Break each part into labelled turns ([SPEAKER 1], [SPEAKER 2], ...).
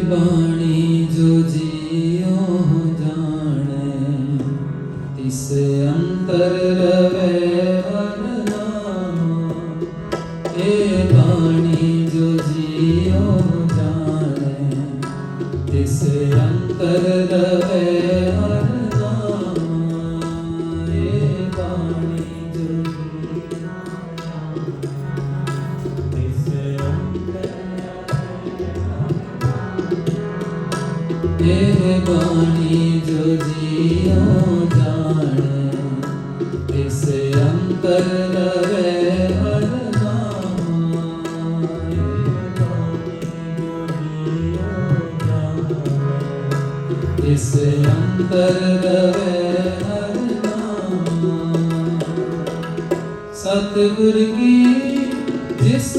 [SPEAKER 1] goodbye. ਜਿਸ ਅੰਤਰ ਦਵੇ ਹਰ ਨਾਮ ਸਤਿਗੁਰ ਕੀ ਜਿਸ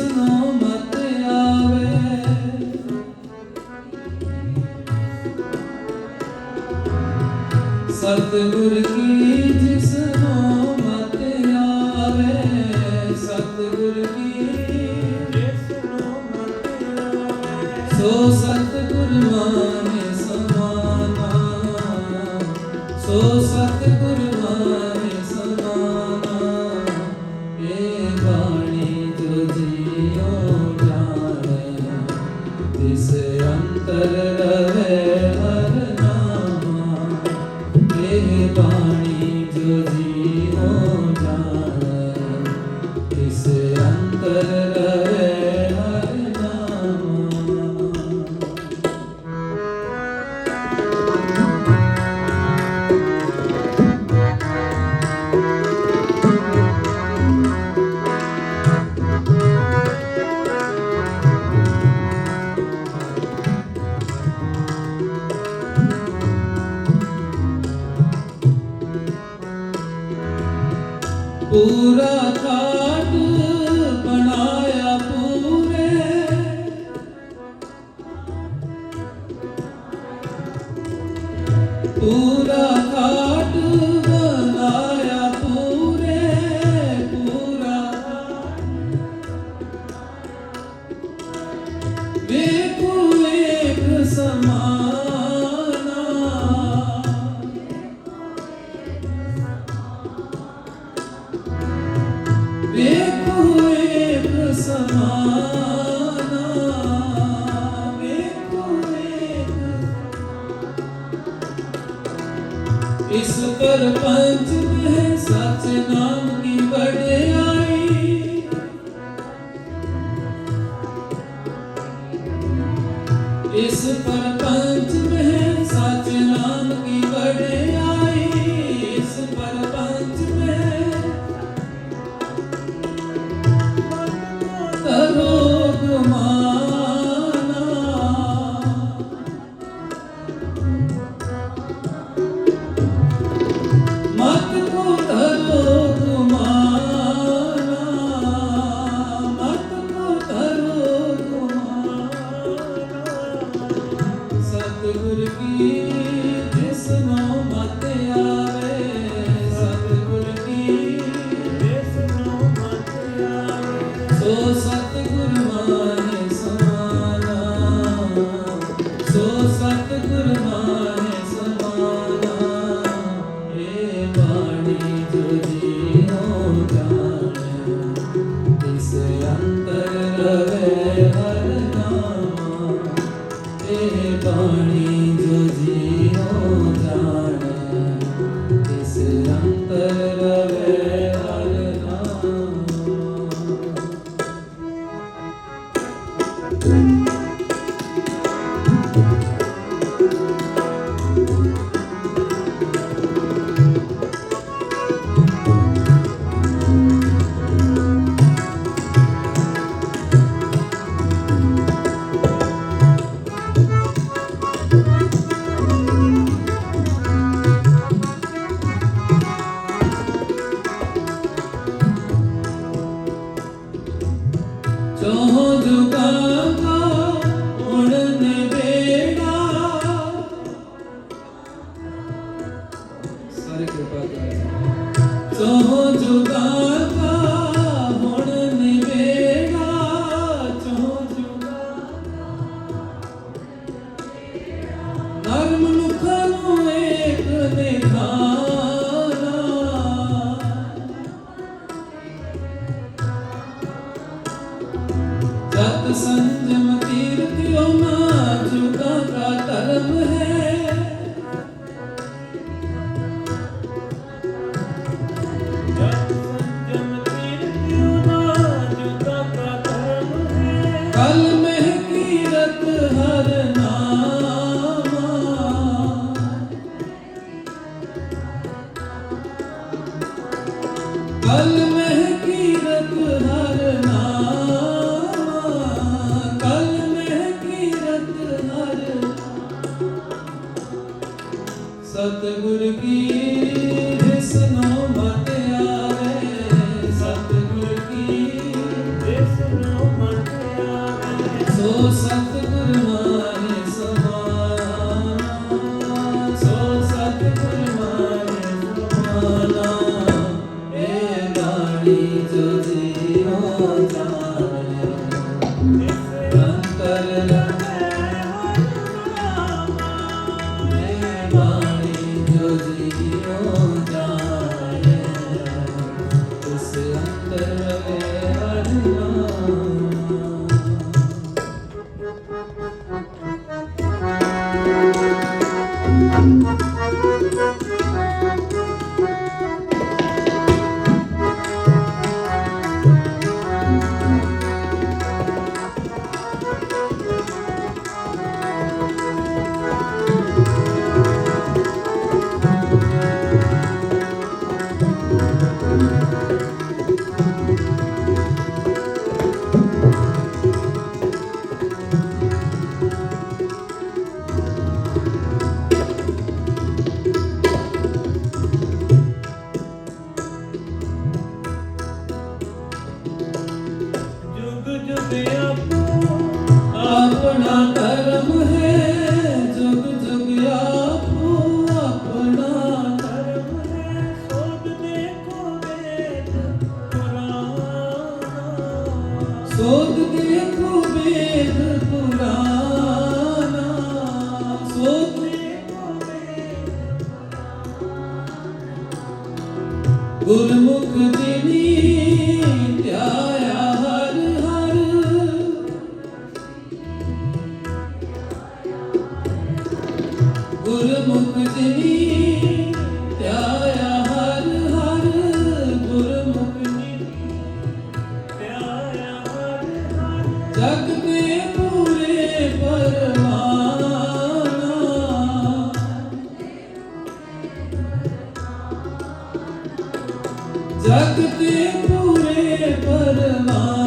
[SPEAKER 1] दिसे अंतर ਇਸ ਪਰ ਪੰਚ ਮਹਿ ਨਾਮ ਕੀ ਬੜਿਆ was something little the
[SPEAKER 2] sun. सोच देखो
[SPEAKER 1] बेदको ਜਗਤੇ ਪੂਰੇ ਪਰਮਾ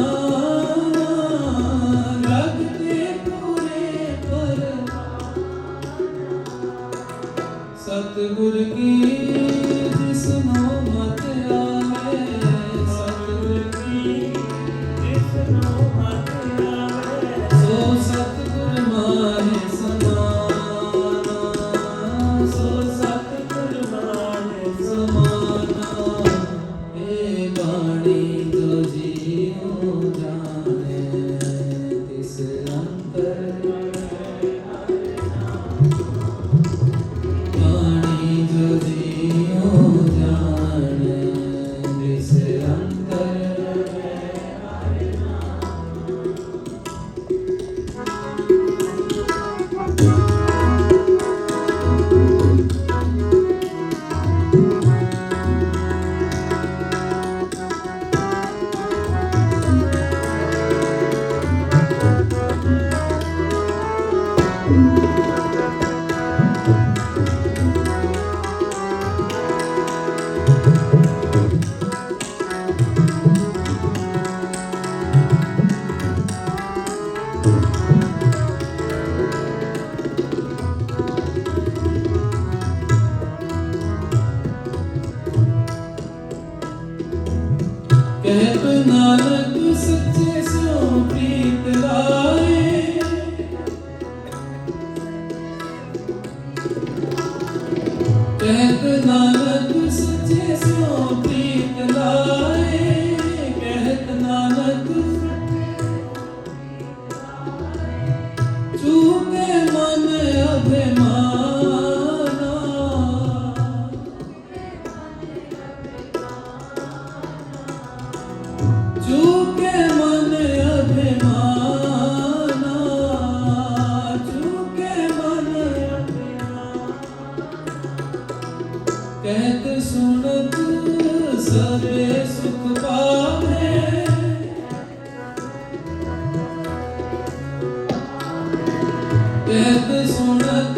[SPEAKER 1] ਕਹਿਤ ਸੁਣਤ ਸਰੇ ਸੁਖ ਪਾਵੇ। ਸੁਣਤ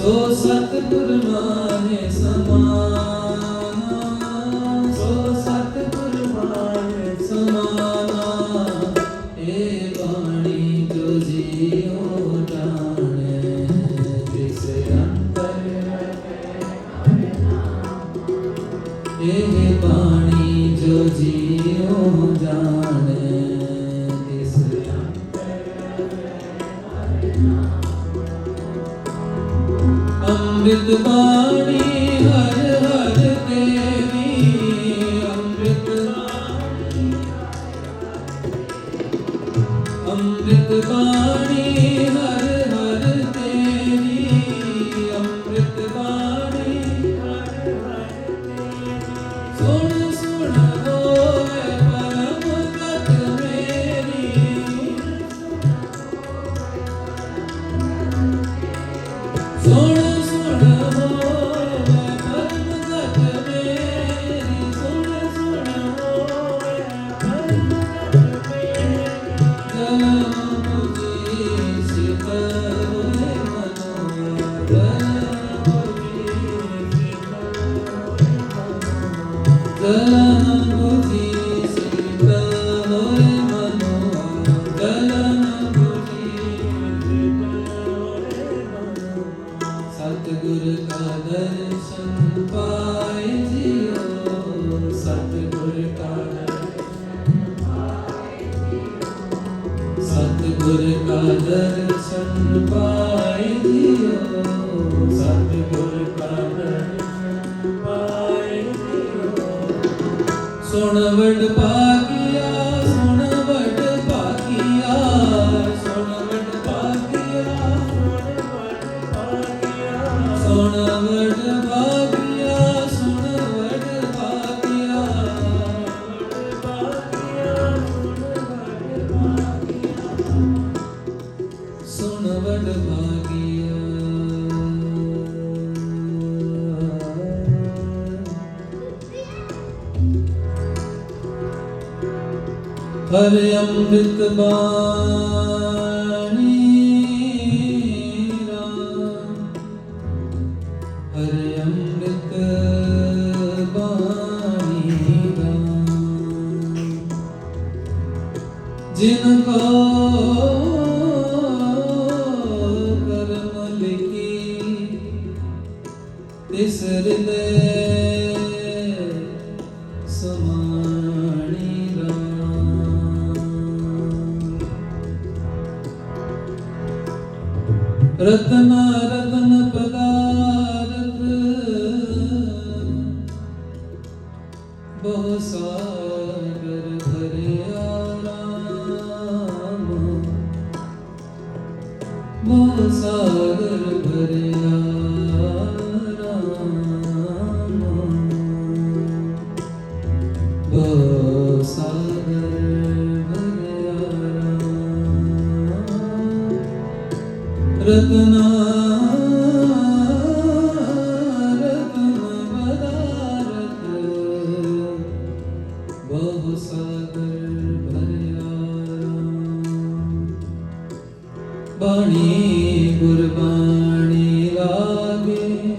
[SPEAKER 1] ਸੋ ਸਤਿਗੁਰ ਮਾਨੇ ਸਮਾਨਾ। Goodbye. ਗੁਰ ਕਾ ਹਰਿ ਅੰਮ੍ਰਿਤ ਬਾਣ रतना रतना ਬਾਣੀ ਗੁਰਬਾਣੀ ਲਾਗੇ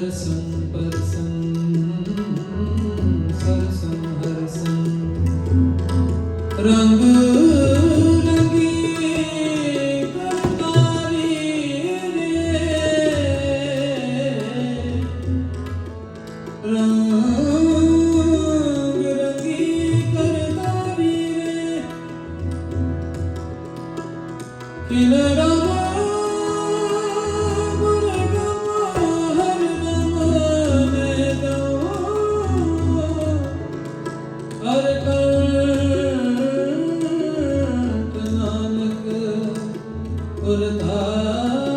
[SPEAKER 1] medicine. ধারা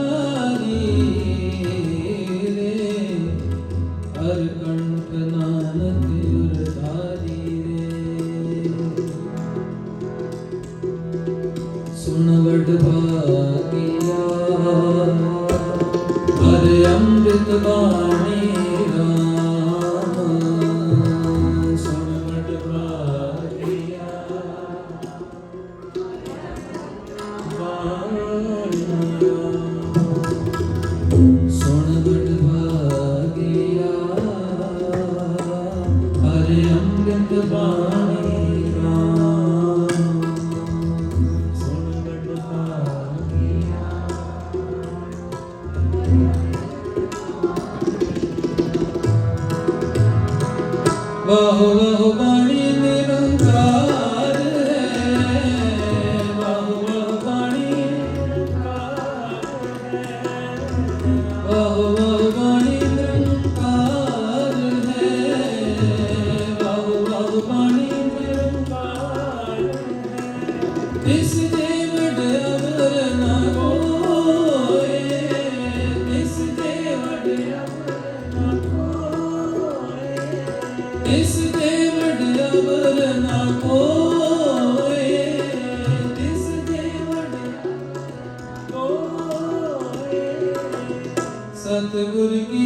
[SPEAKER 1] Allahu Allahu ਸਤਿਗੁਰ ਕੀ